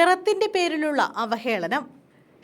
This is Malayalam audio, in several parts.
നിറത്തിന്റെ പേരിലുള്ള അവഹേളനം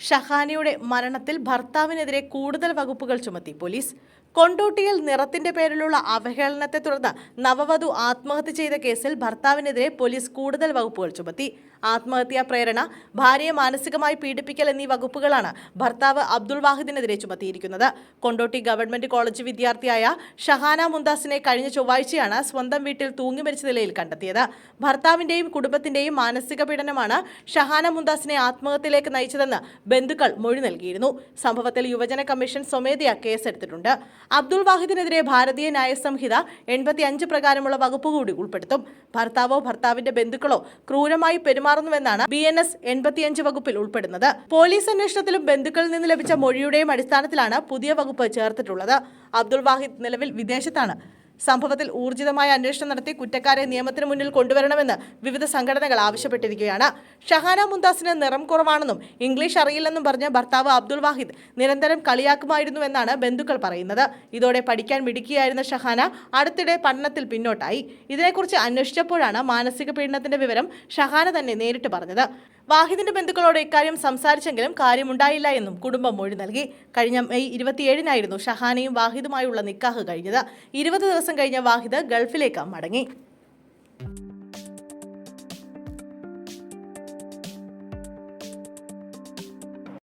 ഷഹാനിയുടെ മരണത്തിൽ ഭർത്താവിനെതിരെ കൂടുതൽ വകുപ്പുകൾ ചുമത്തി പോലീസ്. കൊണ്ടോട്ടിയിൽ നിറത്തിന്റെ പേരിലുള്ള അവഹേളനത്തെ തുടർന്ന് നവവധു ആത്മഹത്യ ചെയ്ത കേസിൽ ഭർത്താവിനെതിരെ പോലീസ് കൂടുതൽ വകുപ്പുകൾ ചുമത്തി. ആത്മഹത്യാ പ്രേരണ ഭാര്യയെ മാനസികമായി പീഡിപ്പിക്കൽ എന്നീ വകുപ്പുകളാണ് ഭർത്താവ് അബ്ദുൾ വാഹിദിനെതിരെ ചുമത്തിയിരിക്കുന്നത്. കൊണ്ടോട്ടി ഗവൺമെന്റ് കോളേജ് വിദ്യാർത്ഥിയായ ഷഹാന മുന്താസിനെ കഴിഞ്ഞ ചൊവ്വാഴ്ചയാണ് സ്വന്തം വീട്ടിൽ തൂങ്ങി മരിച്ച നിലയിൽ കണ്ടെത്തിയത്. ഭർത്താവിന്റെയും കുടുംബത്തിന്റെയും മാനസിക പീഡനമാണ് ഷഹാന മുന്താസിനെ ആത്മഹത്യയിലേക്ക് നയിച്ചതെന്ന് ബന്ധുക്കൾ മൊഴി നൽകിയിരുന്നു. സംഭവത്തിൽ യുവജന കമ്മീഷൻ സ്വമേധയാ കേസെടുത്തിട്ടുണ്ട്. അബ്ദുൾ വാഹിദിനെതിരെ ഭാരതീയ ന്യായ സംഹിത എൺപത്തി പ്രകാരമുള്ള വകുപ്പ് കൂടി ഉൾപ്പെടുത്തും. ഭർത്താവോ ഭർത്താവിന്റെ ബന്ധുക്കളോ ക്രൂരമായി പെരുമാറുന്നുവെന്നാണ് ബി എൻ എസ് എൺപത്തിയഞ്ച് വകുപ്പിൽ ഉൾപ്പെടുന്നത്. പോലീസ് അന്വേഷണത്തിലും ബന്ധുക്കളിൽ നിന്ന് ലഭിച്ച മൊഴിയുടെയും അടിസ്ഥാനത്തിലാണ് പുതിയ വകുപ്പ് ചേർത്തിട്ടുള്ളത്. അബ്ദുൾ വാഹിദ് നിലവിൽ വിദേശത്താണ്. സംഭവത്തിൽ ഊർജിതമായ അന്വേഷണം നടത്തി കുറ്റക്കാരെ നിയമത്തിന് മുന്നിൽ കൊണ്ടുവരണമെന്ന് വിവിധ സംഘടനകൾ ആവശ്യപ്പെട്ടിരിക്കുകയാണ്. ഷഹാന മുന്താസിന് നിറം കുറവാണെന്നും ഇംഗ്ലീഷ് അറിയില്ലെന്നും പറഞ്ഞ് ഭർത്താവ് അബ്ദുൾ വാഹിദ് നിരന്തരം കളിയാക്കുമായിരുന്നുവെന്നാണ് ബന്ധുക്കൾ പറയുന്നത്. ഇതോടെ പഠിക്കാൻ മിടുക്കിയായിരുന്ന ഷഹാന അടുത്തിടെ പഠനത്തിൽ പിന്നോട്ടായി. ഇതിനെക്കുറിച്ച് അന്വേഷിച്ചപ്പോഴാണ് മാനസിക പീഡനത്തിന്റെ വിവരം ഷഹാന തന്നെ നേരിട്ട് പറഞ്ഞത്. വാഹിദിന്റെ ബന്ധുക്കളോട് ഇക്കാര്യം സംസാരിച്ചെങ്കിലും കാര്യമുണ്ടായില്ല എന്നും കുടുംബം മൊഴി നൽകി. കഴിഞ്ഞ മെയ് ഇരുപത്തിയേഴിനായിരുന്നു ഷഹാനയും വാഹിദുമായുള്ള നിക്കാഹ് കഴിഞ്ഞത്. ഇരുപത് ദിവസം കഴിഞ്ഞ വാഹിദ് ഗൾഫിലേക്ക് മടങ്ങി.